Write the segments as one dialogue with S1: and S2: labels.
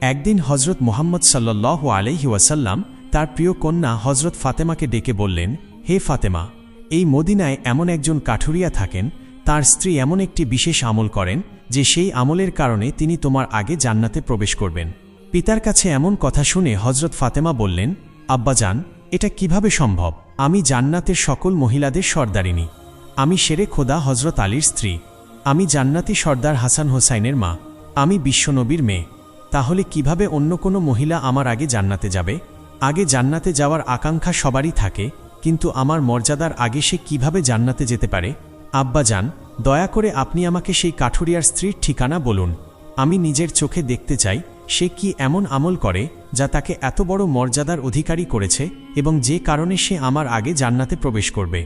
S1: একদিন হজরত মোহাম্মদ সাল্লাহ আলহি ওয়াসাল্লাম তার প্রিয় কন্যা হজরত ফাতেমাকে ডেকে বললেন, হে ফাতেমা, এই মদিনায় এমন একজন কাঠুরিয়া থাকেন, তার স্ত্রী এমন একটি বিশেষ আমল করেন, যে সেই আমলের কারণে তিনি তোমার আগে জান্নাতে প্রবেশ করবেন। পিতার কাছে এমন কথা শুনে হজরত ফাতেমা বললেন আব্বাজান এটা কীভাবে সম্ভব? আমি জান্নাতের সকল মহিলাদের সর্দারিনী। আমি সেরে খোদা হজরত আলীর স্ত্রী। আমি জান্নাতি সর্দার হাসান হোসাইনের মা। আমি বিশ্বনবীর মেয়ে। তাহলে কীভাবে অন্য কোনো মহিলা আমার আগে জান্নাতে যাবে? আগে জান্নাতে যাওয়ার আকাঙ্ক্ষা সবারই থাকে, কিন্তু আমার মর্যাদার আগে সে কীভাবে জান্নাতে যেতে পারে? আব্বা যান, দয়া করে আপনি আমাকে সেই কাঠুরিয়ার স্ত্রীর ঠিকানা বলুন। আমি নিজের চোখে দেখতে চাই, সে কি এমন আমল করে, যা তাকে এত বড় মর্যাদার অধিকারী করেছে, এবং যে কারণে সে আমার আগে জান্নাতে প্রবেশ করবে।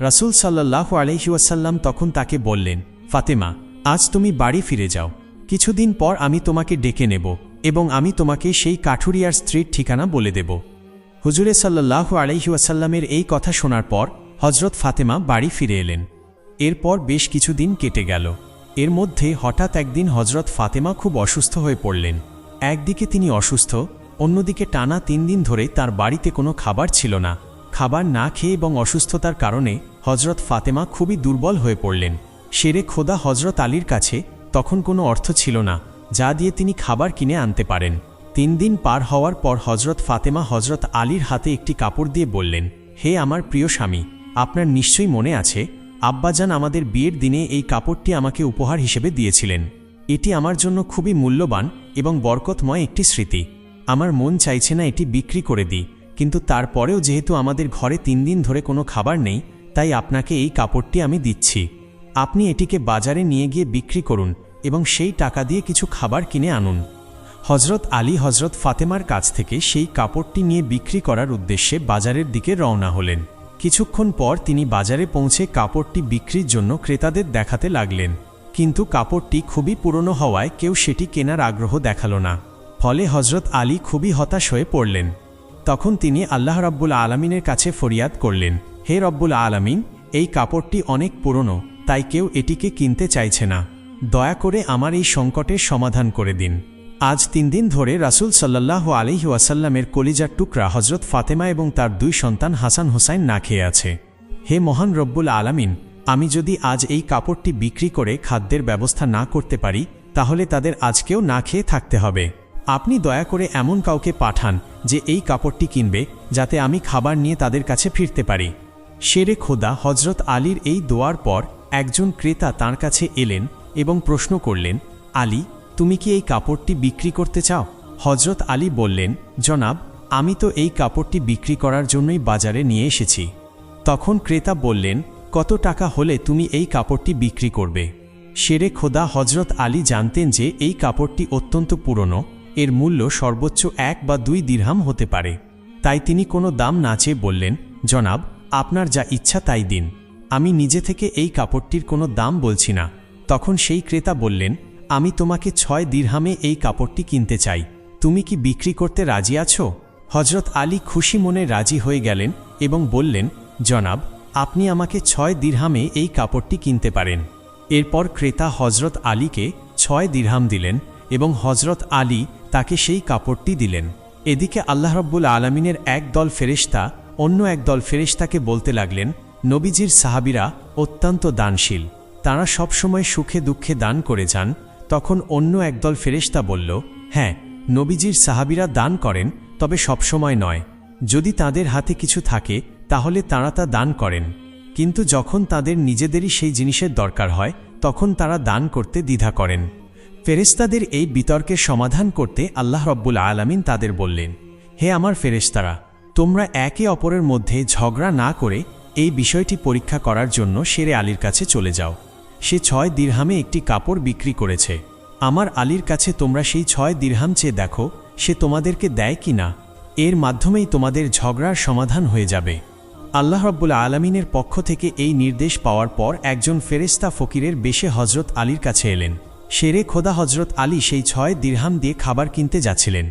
S1: রাসুল সাল্লাহ আলহিউসাল্লাম তখন তাকে বললেন, ফাতেমা, আজ তুমি বাড়ি ফিরে যাও। কিছুদিন পর আমি তোমাকে ডেকে নেব এবং আমি তোমাকে সেই কাঠুরিয়ার স্ত্রীর ঠিকানা বলে দেব। হুজুরে সাল্লাহ আলহিউসাল্লামের এই কথা শোনার পর হজরত ফাতেমা বাড়ি ফিরে এলেন। এরপর বেশ কিছুদিন কেটে গেল। এর মধ্যে হঠাৎ একদিন হজরত ফাতেমা খুব অসুস্থ হয়ে পড়লেন। একদিকে তিনি অসুস্থ, অন্যদিকে টানা তিন দিন ধরে তার বাড়িতে কোনো খাবার ছিল না। খাবার না খেয়ে এবং অসুস্থতার কারণে হজরত ফাতেমা খুবই দুর্বল হয়ে পড়লেন। সেরে খোদা হজরত আলীর কাছে তখন কোনো অর্থ ছিল না, যা দিয়ে তিনি খাবার কিনে আনতে পারেন। তিন দিন পার হওয়ার পর হজরত ফাতেমা হজরত আলীর হাতে একটি কাপড় দিয়ে বললেন, হে আমার প্রিয় স্বামী, আপনার নিশ্চয়ই মনে আছে, আব্বাজান আমাদের বিয়ের দিনে এই কাপড়টি আমাকে উপহার হিসেবে দিয়েছিলেন। এটি আমার জন্য খুবই মূল্যবান এবং বরকতময় একটি স্মৃতি। আমার মন চাইছে না এটি বিক্রি করে দিই, কিন্তু তারপরেও যেহেতু আমাদের ঘরে তিন দিন ধরে কোনো খাবার নেই, তাই আপনাকে এই কাপড়টি আমি দিচ্ছি। আপনি এটিকে বাজারে নিয়ে গিয়ে বিক্রি করুন এবং সেই টাকা দিয়ে কিছু খাবার কিনে আনুন। হজরত আলী হজরত ফাতেমার কাছ থেকে সেই কাপড়টি নিয়ে বিক্রি করার উদ্দেশ্যে বাজারের দিকে রওনা হলেন। কিছুক্ষণ পর তিনি বাজারে পৌঁছে কাপড়টি বিক্রির জন্য ক্রেতাদের দেখাতে লাগলেন। কিন্তু কাপড়টি খুবই পুরনো হওয়ায় কেউ সেটি কেনার আগ্রহ দেখাল না। ফলে হজরত আলী খুবই হতাশ হয়ে পড়লেন। তখন তিনি আল্লাহ রব্বুল আলমিনের কাছে ফরিয়াদ করলেন, হে রব্বুল আলমিন, এই কাপড়টি অনেক পুরনো, তাই কেউ এটিকে কিনতে চাইছে না। দয়া করে আমার এই সংকটের সমাধান করে দিন। আজ তিন দিন ধরে রাসুল সাল্লাহ আলিহি ওয়াসাল্লামের কলিজার টুকরা হজরত ফাতেমা এবং তার দুই সন্তান হাসান হোসাইন না খেয়ে আছে। হে মহান রব্বুল আলামিন, আমি যদি আজ এই কাপড়টি বিক্রি করে খাদ্যের ব্যবস্থা না করতে পারি, তাহলে তাদের আজকেও না খেয়ে থাকতে হবে। আপনি দয়া করে এমন কাউকে পাঠান যে এই কাপড়টি কিনবে, যাতে আমি খাবার নিয়ে তাদের কাছে ফিরতে পারি। শেরে খোদা হজরত আলীর এই দোয়ার পর একজন ক্রেতা তার কাছে এলেন এবং প্রশ্ন করলেন, আলী, তুমি কি এই কাপড়টি বিক্রি করতে চাও? হজরত আলী বললেন, জনাব, আমি তো এই কাপড়টি বিক্রি করার জন্যই বাজারে নিয়ে এসেছি। তখন ক্রেতা বললেন, কত টাকা হলে তুমি এই কাপড়টি বিক্রি করবে? শেরে খোদা হজরত আলী জানতেন যে এই কাপড়টি অত্যন্ত পুরনো, এর মূল্য সর্বোচ্চ এক বা দুই দিরহাম হতে পারে। তাই তিনি কোনো দাম না চেয়ে বললেন, জনাব, আপনার যা ইচ্ছা তাই দিন। আমি নিজে থেকে এই কাপড়টির কোনো দাম বলছি না। তখন সেই ক্রেতা বললেন, আমি তোমাকে ছয় দিরহামে এই কাপড়টি কিনতে চাই। তুমি কি বিক্রি করতে রাজি আছো? হজরত আলী খুশি মনে রাজি হয়ে গেলেন এবং বললেন, জনাব, আপনি আমাকে ছয় দিরহামে এই কাপড়টি কিনতে পারেন। এরপর ক্রেতা হজরত আলীকে ছয় দিরহাম দিলেন এবং হজরত আলী তাকে সেই কাপড়টি দিলেন। এদিকে আল্লাহ রব্বুল আলমিনের এক দল ফেরেশতা অন্য এক দল ফেরেশতাকে বলতে লাগলেন, নবীজির সাহাবিরা অত্যন্ত দানশীল। তাঁরা সবসময় সুখে দুঃখে দান করে যান, তখন অন্য একদল ফেরেশতা বলল হ্যাঁ নবীজির সাহাবিরা দান করেন, তবে সবসময় নয়। যদি তাদের হাতে কিছু থাকে, তাহলে তাঁরা তা দান করেন। কিন্তু যখন তাদের নিজেদেরই সেই জিনিসের দরকার হয়, তখন তারা দান করতে দ্বিধা করেন। ফেরেস্তাদের এই বিতর্কের সমাধান করতে আল্লাহ রব্বুল আলামিন তাদের বললেন, হে আমার ফেরেস্তারা তোমরা একে অপরের মধ্যে ঝগড়া না করে এই বিষয়টি পরীক্ষা করার জন্য শেরে আলীর কাছে চলে যাও। সে ছয় দিরহামে একটি কাপড় বিক্রি করেছে। আমার আলীর কাছে তোমরা সেই ছয় দিরহাম চেয়ে দেখো, সে তোমাদেরকে দেয় কি না। এর মাধ্যমেই তোমাদের ঝগড়ার সমাধান হয়ে যাবে। আল্লাহ রব্বুল আলমিনের পক্ষ থেকে এই নির্দেশ পাওয়ার পর একজন ফেরেস্তা ফকিরের বেশে হজরত আলীর কাছে এলেন। শেরে খোদা হজরত আলী সেই ছয় দিরহাম দিয়ে খাবার কিনতে যাচ্ছিলেন।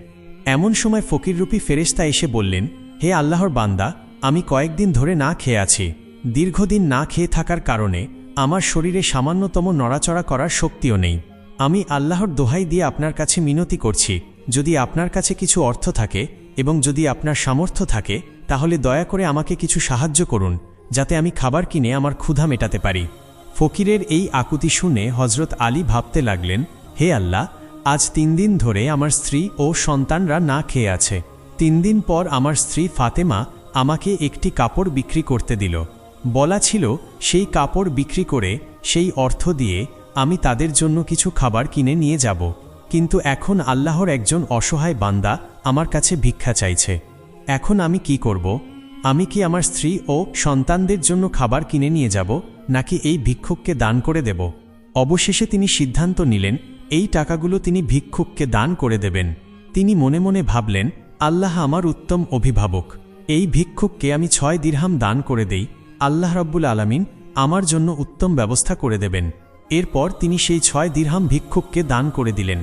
S1: এমন সময় ফকিররূপী ফেরেস্তা এসে বললেন, হে আল্লাহর বান্দা, আমি কয়েকদিন ধরে না খেয়ে আছি। দীর্ঘদিন না খেয়ে থাকার কারণে আমার শরীরে সামান্যতম নড়াচড়া করার শক্তিও নেই। আমি আল্লাহর দোহাই দিয়ে আপনার কাছে মিনতি করছি। যদি আপনার কাছে কিছু অর্থ থাকে এবং যদি আপনার সামর্থ্য থাকে, তাহলে দয়া করে আমাকে কিছু সাহায্য করুন, যাতে আমি খাবার কিনে আমার ক্ষুধা মেটাতে পারি। ফকিরের এই আকুতি শুনে হজরত আলী ভাবতে লাগলেন, হে আল্লাহ, আজ তিন দিন ধরে আমার স্ত্রী ও সন্তানরা না খেয়ে আছে। তিন দিন পর আমার স্ত্রী ফাতেমা আমাকে একটি কাপড় বিক্রি করতে দিল। বলা ছিল, সেই কাপড় বিক্রি করে, সেই অর্থ দিয়ে, আমি তাদের জন্য কিছু খাবার কিনে নিয়ে যাব। কিন্তু এখন আল্লাহর একজন অসহায় বান্দা আমার কাছে ভিক্ষা চাইছে। এখন আমি কি করব? আমি কি আমার স্ত্রী ও সন্তানদের জন্য খাবার কিনে নিয়ে যাব, নাকি এই ভিক্ষুককে দান করে দেব? অবশেষে তিনি সিদ্ধান্ত নিলেন, এই টাকাগুলো তিনি ভিক্ষুককে দান করে দেবেন। তিনি মনে মনে ভাবলেন, আল্লাহ আমার উত্তম অভিভাবক। এই ভিক্ষুককে আমি ছয় দিরহাম দান করে দেই আল্লাহ রব্বুল আলামিন আমার জন্য উত্তম ব্যবস্থা করে দেবেন। এরপর তিনি সেই ছয় দিরহাম ভিক্ষুককে দান করে দিলেন।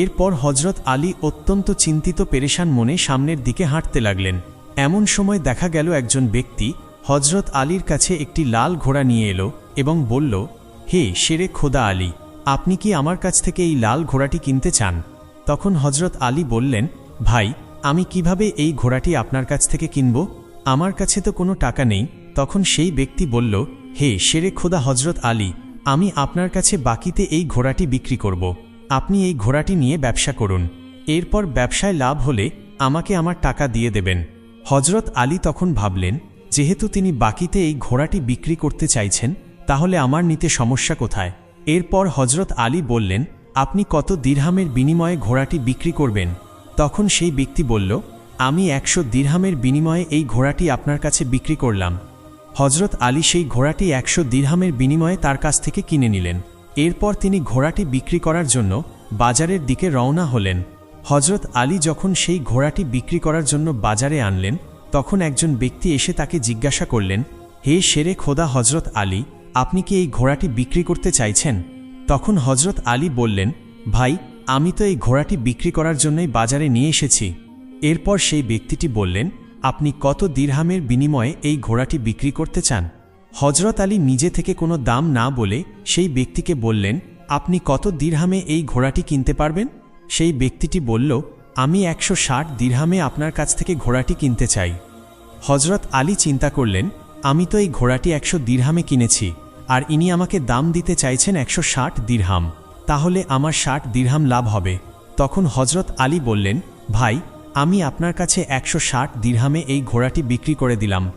S1: এরপর হজরত আলী অত্যন্ত চিন্তিত পেরেশান মনে সামনের দিকে হাঁটতে লাগলেন। এমন সময় দেখা গেল একজন ব্যক্তি হজরত আলীর কাছে একটি লাল ঘোড়া নিয়ে এলো এবং বলল, হে শেরে খোদা আলী, আপনি কি আমার কাছ থেকে এই লাল ঘোড়াটি কিনতে চান? তখন হজরত আলী বললেন, ভাই, আমি কীভাবে এই ঘোড়াটি আপনার কাছ থেকে কিনব? আমার কাছে তো কোনো টাকা নেই তখন সেই ব্যক্তি বলল, হে শেরে খোদা হজরত আলী, আমি আপনার কাছে বাকিতে এই ঘোড়াটি বিক্রি করব। আপনি এই ঘোড়াটি নিয়ে ব্যবসা করুন। এরপর ব্যবসায় লাভ হলে আমাকে আমার টাকা দিয়ে দেবেন। হজরত আলী তখন ভাবলেন, যেহেতু তিনি বাকিতে এই ঘোড়াটি বিক্রি করতে চাইছেন, তাহলে আমার নিতে সমস্যা কোথায়? এরপর হজরত আলী বললেন, আপনি কত দিরহামের বিনিময়ে ঘোড়াটি বিক্রি করবেন? তখন সেই ব্যক্তি বলল, আমি একশো দিরহামের বিনিময়ে এই ঘোড়াটি আপনার কাছে বিক্রি করলাম। হজরত আলী সেই ঘোড়াটি একশো দিরহামের বিনিময়ে তার কাছ থেকে কিনে নিলেন। এরপর তিনি ঘোড়াটি বিক্রি করার জন্য বাজারের দিকে রওনা হলেন। হজরত আলী যখন সেই ঘোড়াটি বিক্রি করার জন্য বাজারে আনলেন, তখন একজন ব্যক্তি এসে তাকে জিজ্ঞাসা করলেন, হে শেরে খোদা হজরত আলী, আপনি কি এই ঘোড়াটি বিক্রি করতে চাইছেন? তখন হজরত আলী বললেন, ভাই, আমি তো এই ঘোড়াটি বিক্রি করার জন্যই বাজারে নিয়ে এসেছি। এরপর সেই ব্যক্তিটি বললেন আপনি কত দিরহামের বিনিময়ে এই ঘোড়াটি বিক্রি করতে চান? হজরত আলী নিজে থেকে কোনো দাম না বলে সেই ব্যক্তিকে বললেন, আপনি কত দিরহামে এই ঘোড়াটি কিনতে পারবেন? সেই ব্যক্তিটি বলল, আমি একশো ষাট দিরহামে আপনার কাছ থেকে ঘোড়াটি কিনতে চাই। হজরত আলী চিন্তা করলেন, আমি তো এই ঘোড়াটি একশো দিরহামে কিনেছি, আর ইনি আমাকে দাম দিতে চাইছেন একশো ষাট দিরহাম। তাহলে আমার ষাট দিরহাম লাভ হবে। তখন হজরত আলী বললেন, ভাই আমি আপনার কাছে একশো ষাট দিরহামে এই ঘোড়াটি বিক্রি করে দিলাম।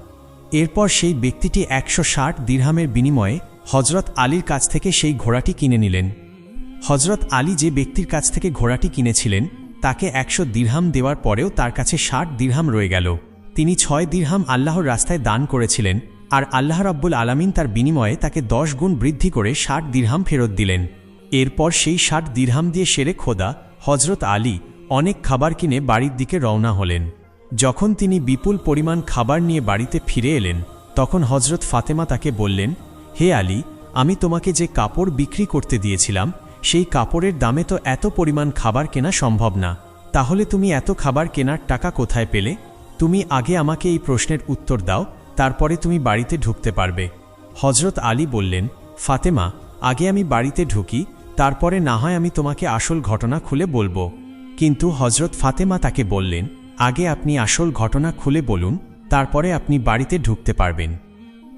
S1: এরপর সেই ব্যক্তিটি একশো ষাট দিরহামের বিনিময়ে হজরত আলীর কাছ থেকে সেই ঘোড়াটি কিনে নিলেন। হজরত আলী যে ব্যক্তির কাছ থেকে ঘোড়াটি কিনেছিলেন, তাকে একশো দিরহাম দেওয়ার পরেও তার কাছে ষাট দিরহাম রয়ে গেল। তিনি ছয় দিরহাম আল্লাহর রাস্তায় দান করেছিলেন, আর আল্লাহ রাব্বুল আলামিন তার বিনিময়ে তাকে দশ গুণ বৃদ্ধি করে ষাট দিরহাম ফেরত দিলেন। এরপর সেই ষাট দিরহাম দিয়ে সেরে খোদা হজরত আলী অনেক খাবার কিনে বাড়ির দিকে রওনা হলেন। যখন তিনি বিপুল পরিমাণ খাবার নিয়ে বাড়িতে ফিরে এলেন, তখন হজরত ফাতেমা তাকে বললেন, হে আলী, আমি তোমাকে যে কাপড় বিক্রি করতে দিয়েছিলাম, সেই কাপড়ের দামে তো এত পরিমাণ খাবার কেনা সম্ভব না। তাহলে তুমি এত খাবার কেনার টাকা কোথায় পেলে? তুমি আগে আমাকে এই প্রশ্নের উত্তর দাও, তারপরে তুমি বাড়িতে ঢুকতে পারবে। হজরত আলী বললেন, ফাতেমা, আগে আমি বাড়িতে ঢুকি, তারপরে না হয় আমি তোমাকে আসল ঘটনা খুলে বলব। কিন্তু হজরত ফাতেমা তাকে বললেন, আগে আপনি আসল ঘটনা খুলে বলুন, তারপরে আপনি বাড়িতে ঢুকতে পারবেন।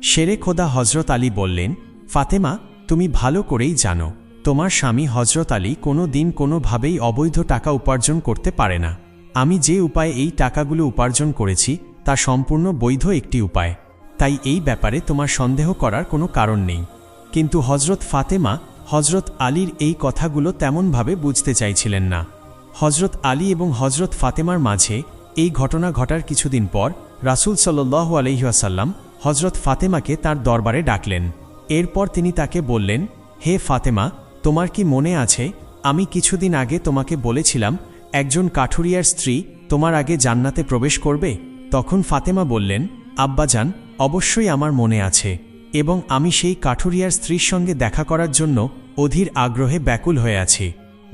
S1: শেরে খোদা হজরত আলী বললেন, ফাতেমা, তুমি ভালো করেই জানো, তোমার স্বামী হজরত আলী কোনো দিন কোনোভাবেই অবৈধ টাকা উপার্জন করতে পারে না। আমি যে উপায়ে এই টাকাগুলো উপার্জন করেছি, তা সম্পূর্ণ বৈধ একটি উপায়। তাই এই ব্যাপারে তোমার সন্দেহ করার কোনো কারণ নেই। কিন্তু হজরত ফাতেমা হজরত আলীর এই কথাগুলো তেমনভাবে বুঝতে চাইছিলেন না। হজরত আলী এবং হজরত ফাতেমার মাঝে এই ঘটনা ঘটার কিছুদিন পর রাসুল সাল্লাহ আলহিহাসাল্লাম হজরত ফাতেমাকে তার দরবারে ডাকলেন। এরপর তিনি তাকে বললেন, হে ফাতেমা, তোমার কি মনে আছে, আমি কিছুদিন আগে তোমাকে বলেছিলাম, একজন কাঠুরিয়ার স্ত্রী তোমার আগে জান্নাতে প্রবেশ করবে? তখন ফাতেমা বললেন, আব্বাজান, অবশ্যই আমার মনে আছে এবং আমি সেই কাঠুরিয়ার স্ত্রীর সঙ্গে দেখা করার জন্য অধীর আগ্রহে ব্যাকুল হয়ে আছি।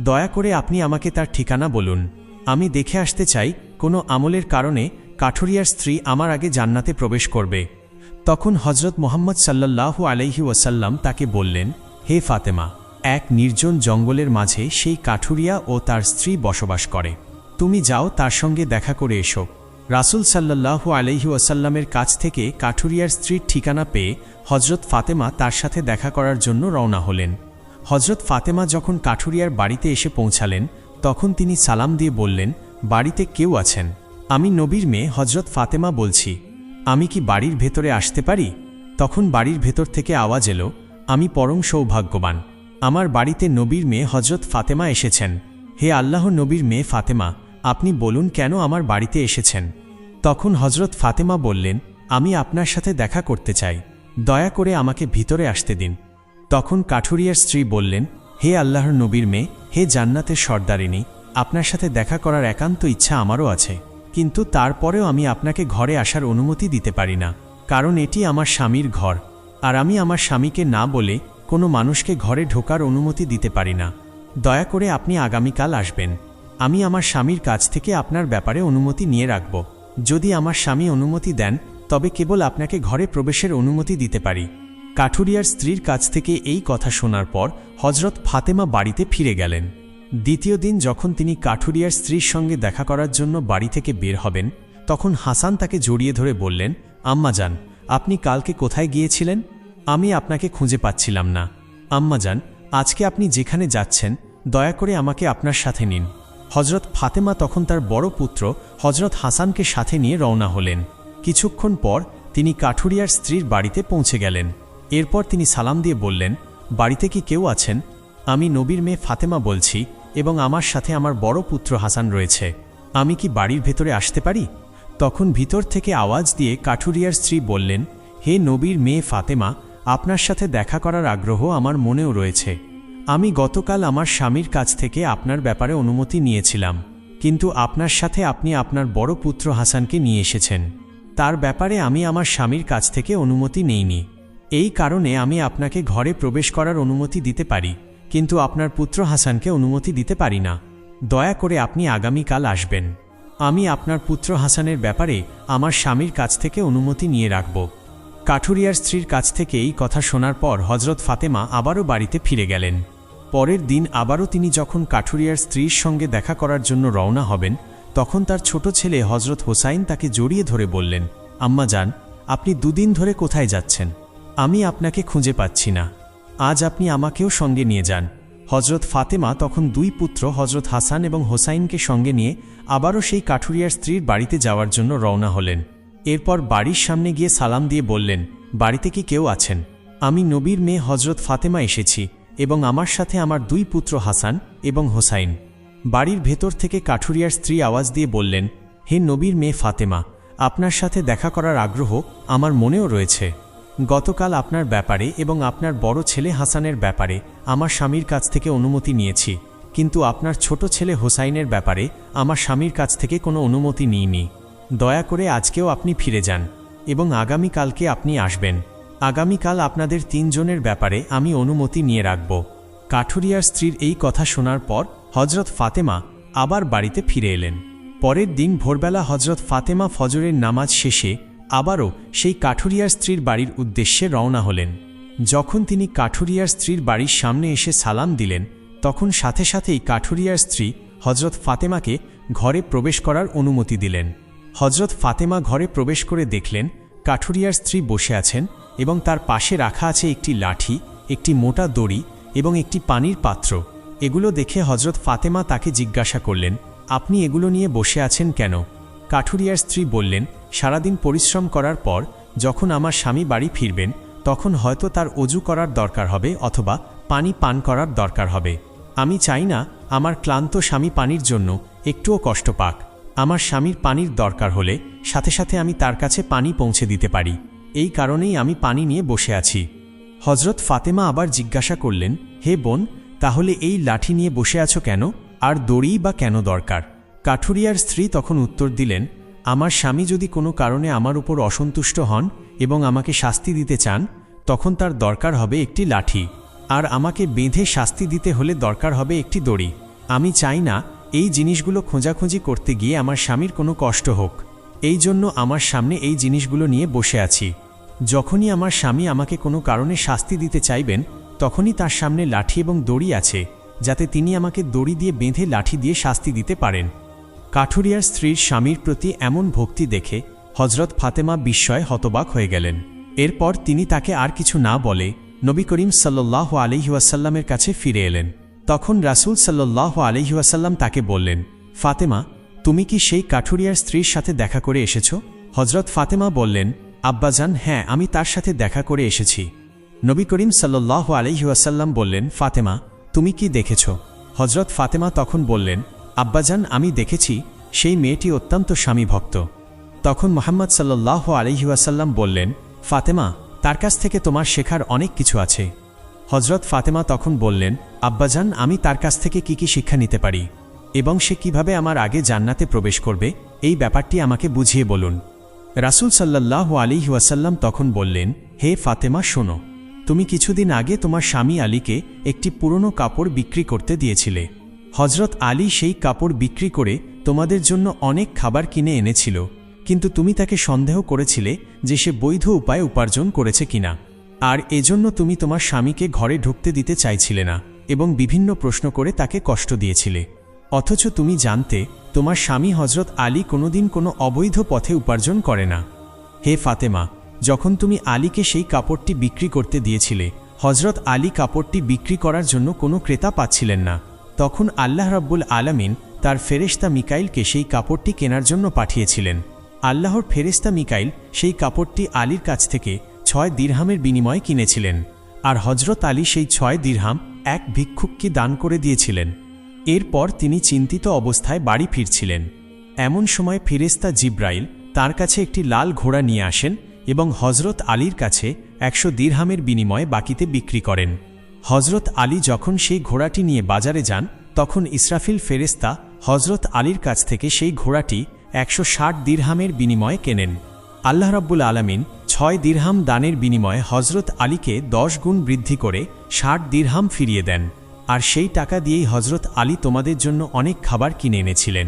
S1: দয়া করে আপনি আমাকে তার ঠিকানা বলুন। আমি দেখে আসতে চাই কোনো আমলের কারণে কাঠুরিয়ার স্ত্রী আমার আগে জান্নাতে প্রবেশ করবে। তখন হজরত মোহাম্মদ সাল্লাল্লাহু আলাইহি ওয়াসাল্লাম তাকে বললেন, হে ফাতেমা, এক নির্জন জঙ্গলের মাঝে সেই কাঠুরিয়া ও তার স্ত্রী বসবাস করে। তুমি যাও তার সঙ্গে দেখা করে এসো। রাসুল সাল্লাল্লাহু আলহি ওয়াসাল্লামের কাছ থেকে কাঠুরিয়ার স্ত্রীর ঠিকানা পেয়ে হজরত ফাতেমা তার সাথে দেখা করার জন্য রওনা হলেন। হজরত ফাতেমা যখন কাঠুরিয়ার বাড়িতে এসে পৌঁছালেন, তখন তিনি সালাম দিয়ে বললেন, বাড়িতে কেউ আছেন? আমি নবীর মেয়ে হজরত ফাতেমা বলছি। আমি কি বাড়ির ভেতরে আসতে পারি? তখন বাড়ির ভেতর থেকে আওয়াজ এলো, আমি পরম সৌভাগ্যবান। আমার বাড়িতে নবীর মেয়ে হজরত ফাতেমা এসেছেন। হে আল্লাহ নবীর মেয়ে ফাতেমা, আপনি বলুন কেন আমার বাড়িতে এসেছেন? তখন হজরত ফাতেমা বললেন, আমি আপনার সাথে দেখা করতে চাই। দয়া করে আমাকে ভিতরে আসতে দিন। তখন কাঠুরিয়ার স্ত্রী বললেন, হে আল্লাহর নবীর মেয়ে, হে জান্নাতের সর্দারিনী, আপনার সাথে দেখা করার একান্ত ইচ্ছা আমারও আছে। কিন্তু তারপরেও আমি আপনাকে ঘরে আসার অনুমতি দিতে পারি না, কারণ এটি আমার স্বামীর ঘর। আর আমি আমার স্বামীকে না বলে কোনো মানুষকে ঘরে ঢোকার অনুমতি দিতে পারি না। দয়া করে আপনি আগামীকাল আসবেন। আমি আমার স্বামীর কাছ থেকে আপনার ব্যাপারে অনুমতি নিয়ে রাখব। যদি আমার স্বামী অনুমতি দেন, তবে কেবল আপনাকে ঘরে প্রবেশের অনুমতি দিতে পারি। কাঠুরিয়ার স্ত্রীর কাছ থেকে এই কথা শোনার পর হজরত ফাতেমা বাড়িতে ফিরে গেলেন। দ্বিতীয় দিন যখন তিনি কাঠুরিয়ার স্ত্রীর সঙ্গে দেখা করার জন্য বাড়ি থেকে বের হবেন, তখন হাসান তাকে জড়িয়ে ধরে বললেন, আম্মা যান, আপনি কালকে কোথায় গিয়েছিলেন? আমি আপনাকে খুঁজে পাচ্ছিলাম না। আম্মা যান, আজকে আপনি যেখানে যাচ্ছেন, দয়া করে আমাকে আপনার সাথে নিন। হজরত ফাতেমা তখন তার বড় পুত্র হজরত হাসানকে সাথে নিয়ে রওনা হলেন। কিছুক্ষণ পর তিনি কাঠুরিয়ার স্ত্রীর বাড়িতে পৌঁছে গেলেন। এরপর তিনি সালাম দিয়ে বললেন, বাড়িতে কি কেউ আছেন? আমি নবীর মেয়ে ফাতেমা বলছি এবং আমার সাথে আমার বড় পুত্র হাসান রয়েছে। আমি কি বাড়ির ভেতরে আসতে পারি? তখন ভিতর থেকে আওয়াজ দিয়ে কাঠুরিয়ার স্ত্রী বললেন, হে নবীর মেয়ে ফাতেমা, আপনার সাথে দেখা করার আগ্রহ আমার মনেও রয়েছে। আমি গতকাল আমার স্বামীর কাছ থেকে আপনার ব্যাপারে অনুমতি নিয়েছিলাম, কিন্তু আপনার সাথে আপনি আপনার বড় পুত্র হাসানকে নিয়ে এসেছেন। তার ব্যাপারে আমি আমার স্বামীর কাছ থেকে অনুমতি নেইনি। এই কারণে আমি আপনাকে ঘরে প্রবেশ করার অনুমতি দিতে পারি, কিন্তু আপনার পুত্র হাসানকে অনুমতি দিতে পারি না। দয়া করে আপনি আগামীকাল আসবেন। আমি আপনার পুত্র হাসানের ব্যাপারে আমার স্বামীর কাছ থেকে অনুমতি নিয়ে রাখব। কাঠুরিয়ার স্ত্রীর কাছ থেকে এই কথা শোনার পর হজরত ফাতেমা আবারও বাড়িতে ফিরে গেলেন। পরের দিন আবারও তিনি যখন কাঠুরিয়ার স্ত্রীর সঙ্গে দেখা করার জন্য রওনা হবেন, তখন তার ছোট ছেলে হজরত হোসাইন তাকে জড়িয়ে ধরে বললেন, আম্মা যান, আপনি দুদিন ধরে কোথায় যাচ্ছেন? আমি আপনাকে খুঁজে পাচ্ছি না। আজ আপনি আমাকেও সঙ্গে নিয়ে যান। হজরত ফাতেমা তখন দুই পুত্র হজরত হাসান এবং হোসাইনকে সঙ্গে নিয়ে আবারও সেই কাঠুরিয়ার স্ত্রীর বাড়িতে যাওয়ার জন্য রওনা হলেন। এরপর বাড়ির সামনে গিয়ে সালাম দিয়ে বললেন, বাড়িতে কি কেউ আছেন? আমি নবীর মেয়ে হজরত ফাতেমা এসেছি এবং আমার সাথে আমার দুই পুত্র হাসান এবং হোসাইন। বাড়ির ভেতর থেকে কাঠুরিয়ার স্ত্রী আওয়াজ দিয়ে বললেন, হে নবীর মেয়ে ফাতেমা, আপনার সাথে দেখা করার আগ্রহ আমার মনেও রয়েছে। গতকাল আপনার ব্যাপারে এবং আপনার বড় ছেলে হাসানের ব্যাপারে আমার স্বামীর কাছ থেকে অনুমতি নিয়েছি। কিন্তু আপনার ছোট ছেলে হোসাইনের ব্যাপারে আমার স্বামীর কাছ থেকে কোনো অনুমতি নিইনি। দয়া করে আজকেও আপনি ফিরে যান এবং আগামীকালকে আপনি আসবেন। আগামীকাল আপনাদের তিনজনের ব্যাপারে আমি অনুমতি নিয়ে রাখব। কাঠুরিয়ার স্ত্রীর এই কথা শোনার পর হজরত ফাতেমা আবার বাড়িতে ফিরে এলেন। পরের দিন ভোরবেলা হজরত ফাতেমা ফজরের নামাজ শেষে আবারও সেই কাঠুরিয়ার স্ত্রীর বাড়ির উদ্দেশ্যে রওনা হলেন। যখন তিনি কাঠুরিয়ার স্ত্রীর বাড়ির সামনে এসে সালাম দিলেন, তখন সাথে সাথেই কাঠুরিয়ার স্ত্রী হজরত ফাতেমাকে ঘরে প্রবেশ করার অনুমতি দিলেন। হজরত ফাতেমা ঘরে প্রবেশ করে দেখলেন, কাঠুরিয়ার স্ত্রী বসে আছেন এবং তার পাশে রাখা আছে একটি লাঠি, একটি মোটা দড়ি এবং একটি পানির পাত্র। এগুলো দেখে হজরত ফাতেমা তাকে জিজ্ঞাসা করলেন, আপনি এগুলো নিয়ে বসে আছেন কেন? কাঠুরিয়ার স্ত্রী বললেন, সারাদিন পরিশ্রম করার পর যখন আমার স্বামী বাড়ি ফিরবেন, তখন হয়তো তার অজু করার দরকার হবে অথবা পানি পান করার দরকার হবে। আমি চাই না আমার ক্লান্ত স্বামী পানির জন্য একটুও কষ্ট পাক। আমার স্বামীর পানির দরকার হলে সাথে সাথে আমি তার কাছে পানি পৌঁছে দিতে পারি। এই কারণেই আমি পানি নিয়ে বসে আছি। হজরত ফাতেমা আবার জিজ্ঞাসা করলেন, হে বোন, তাহলে এই লাঠি নিয়ে বসে আছো কেন? আর দড়িই বা কেন দরকার? কাঠুরিয়ার স্ত্রী তখন উত্তর দিলেন, আমার স্বামী যদি কোনো কারণে আমার উপর অসন্তুষ্ট হন এবং আমাকে শাস্তি দিতে চান, তখন তার দরকার হবে একটি লাঠি। আর আমাকে বেঁধে শাস্তি দিতে হলে দরকার হবে একটি দড়ি। আমি চাই না এই জিনিসগুলো খোঁজাখুঁজি করতে গিয়ে আমার স্বামীর কোনো কষ্ট হোক। এই জন্য আমার সামনে এই জিনিসগুলো নিয়ে বসে আছি। যখনই আমার স্বামী আমাকে কোনো কারণে শাস্তি দিতে চাইবেন, তখনই তার সামনে লাঠি এবং দড়ি আছে, যাতে তিনি আমাকে দড়ি দিয়ে বেঁধে লাঠি দিয়ে শাস্তি দিতে পারেন। কাঠুরিয়ার স্ত্রীর স্বামীর প্রতি এমন ভক্তি দেখে হজরত ফাতেমা বিস্ময়ে হতবাক হয়ে গেলেন। এরপর তিনি তাকে আর কিছু না বলে নবী করিম সাল্লাহ আলহিউসাল্লামের কাছে ফিরে এলেন। তখন রাসূল সাল্লাহ আলহিউসাল্লাম তাকে বললেন, ফাতেমা, তুমি কি সেই কাঠুরিয়ার স্ত্রীর সাথে দেখা করে এসেছ? হজরত ফাতেমা বললেন, আব্বাজান হ্যাঁ আমি তার সাথে দেখা করে এসেছি। নবী করিম সাল্লাহ আলহিউসাল্লাম বললেন, ফাতেমা, তুমি কি দেখেছ? হজরত ফাতেমা তখন বললেন আব্বাজান, আমি দেখেছি সেই মেয়েটি অত্যন্ত স্বামীভক্ত। তখন মোহাম্মদ সাল্লাহ আলহিউসাল্লাম বললেন, ফাতেমা, তার কাছ থেকে তোমার শেখার অনেক কিছু আছে। হজরত ফাতেমা তখন বললেন, আব্বাজান, আমি তার কাছ থেকে কি কি শিক্ষা নিতে পারি এবং সে কীভাবে আমার আগে জান্নাতে প্রবেশ করবে, এই ব্যাপারটি আমাকে বুঝিয়ে বলুন। রাসুল সাল্লাহ আলী ওয়াসাল্লাম তখন বললেন, হে ফাতেমা, শোনো, তুমি কিছুদিন আগে তোমার স্বামী আলীকে একটি পুরনো কাপড় বিক্রি করতে দিয়েছিলে। হজরত আলী সেই কাপড় বিক্রি করে তোমাদের জন্য অনেক খাবার কিনে এনেছিল, কিন্তু তুমি তাকে সন্দেহ করেছিলে যে সে বৈধ উপায়ে উপার্জন করেছে কিনা। আর এজন্য তুমি তোমার স্বামীকে ঘরে ঢুকতে দিতে চাইছিলে না, এবং বিভিন্ন প্রশ্ন করে তাকে কষ্ট দিয়েছিলে। অথচ তুমি জানতে, তোমার স্বামী হজরত আলী কোনোদিন কোনো অবৈধ পথে উপার্জন করে না। হে ফাতেমা, যখন তুমি আলীকে সেই কাপড়টি বিক্রি করতে দিয়েছিলে হজরত আলী কাপড়টি বিক্রি করার জন্য কোনো ক্রেতা পাচ্ছিলেন না। তখন আল্লাহ রাব্বুল আলামিন তার ফেরেশতা মিকাইলকে সেই কাপড়টি কেনার জন্য পাঠিয়েছিলেন। আল্লাহর ফেরেশতা মিকাইল সেই কাপড়টি আলীর কাছ থেকে ছয় দিরহামের বিনিময়ে কিনেছিলেন আর হজরত আলী সেই ছয় দিরহাম এক ভিক্ষুককে দান করে দিয়েছিলেন। এরপর তিনি চিন্তিত অবস্থায় বাড়ি ফিরছিলেন। এমন সময় ফেরেস্তা জিব্রাইল তার কাছে একটি লাল ঘোড়া নিয়ে আসেন এবং হজরত আলীর কাছে একশো দিরহামের বিনিময়ে বাকিতে বিক্রি করেন। হজরত আলী যখন সেই ঘোড়াটি নিয়ে বাজারে যান, তখন ইসরাফিল ফেরেস্তা হজরত আলীর কাছ থেকে সেই ঘোড়াটি একশো ষাট দিরহামের বিনিময়ে কেনেন। আল্লাহ রাব্বুল আলমিন ছয় দিরহাম দানের বিনিময়ে হজরত আলীকে দশ গুণ বৃদ্ধি করে ষাট দিরহাম ফিরিয়ে দেন। আর সেই টাকা দিয়েই হজরত আলী তোমাদের জন্য অনেক খাবার কিনে এনেছিলেন।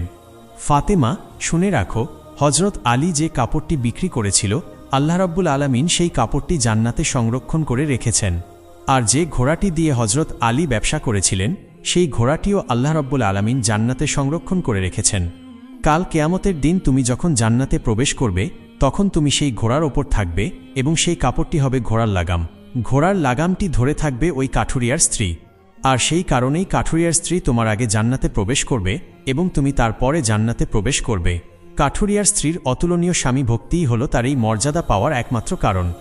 S1: ফাতেমা, শুনে রাখো হজরত আলী যে কাপড়টি বিক্রি করেছিল, আল্লাহ রাব্বুল আলমিন সেই কাপড়টি জান্নাতে সংরক্ষণ করে রেখেছেন। আর যে ঘোড়াটি দিয়ে হজরত আলী ব্যবসা করেছিলেন, সেই ঘোড়াটিও আল্লাহ রব্বুল আলমিন জান্নাতে সংরক্ষণ করে রেখেছেন। কাল কেয়ামতের দিন তুমি যখন জান্নাতে প্রবেশ করবে, তখন তুমি সেই ঘোড়ার ওপর থাকবে এবং সেই কাপড়টি হবে ঘোড়ার লাগাম। ঘোড়ার লাগামটি ধরে থাকবে ওই কাঠুরিয়ার স্ত্রী। আর সেই কারণেই কাঠুরিয়ার স্ত্রী তোমার আগে জান্নাতে প্রবেশ করবে এবং তুমি তারপরে জান্নাতে প্রবেশ করবে। কাঠুরিয়ার স্ত্রীর অতুলনীয় স্বামী ভক্তিই হল তার এই মর্যাদা পাওয়ার একমাত্র কারণ।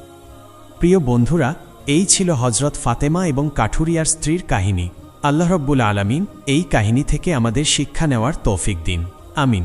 S1: প্রিয় বন্ধুরা এই ছিল হজরত ফাতেমা এবং কাঠুরিয়ার স্ত্রীর কাহিনী। আল্লাহ রব্বুল আলমিন এই কাহিনী থেকে আমাদের শিক্ষা নেওয়ার তৌফিক দিন। আমিন।